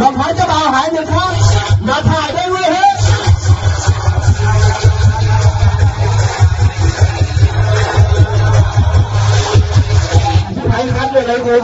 รางเายจ้าบาหายหนึ่งข้างนาถ่ายได้เว้ยเฮ้ยใช้คัดเลยเลยกู